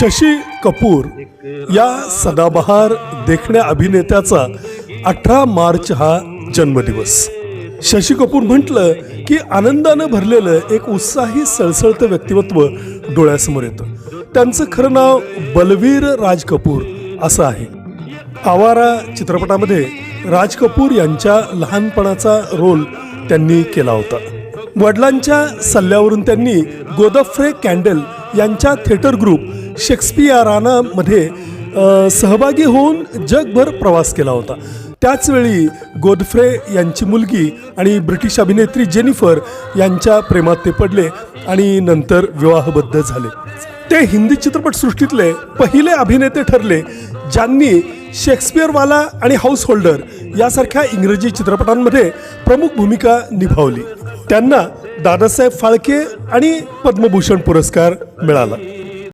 शशी कपूर या सदाबहार देखण्या अभिनेत्याचा अठरा मार्च हा जन्मदिवस. शशी कपूर म्हटलं की आनंदानं भरलेलं एक उत्साही सळसळतं व्यक्तिमत्व डोळ्यासमोर येतं. त्यांचं खरं नाव बलवीर राज कपूर असं आहे. आवारा चित्रपटामध्ये राज कपूर यांच्या लहानपणाचा रोल त्यांनी केला होता. वडिलांच्या सल्ल्यावरून त्यांनी गोदफ्रे कॅन्डल यांच्या थिएटर ग्रुप शेक्सपियारानामध्ये सहभागी होऊन जगभर प्रवास केला होता. त्याचवेळी गोदफ्रे यांची मुलगी आणि ब्रिटिश अभिनेत्री जेनिफर यांच्या प्रेमात ते पडले आणि नंतर विवाहबद्ध झाले. ते हिंदी चित्रपटसृष्टीतले पहिले अभिनेते ठरले ज्यांनी शेक्सपियरवाला आणि हाऊस होल्डर यासारख्या इंग्रजी चित्रपटांमध्ये प्रमुख भूमिका निभावली. त्यांना दादासाहेब फाळके आणि पद्मभूषण पुरस्कार मिळाला.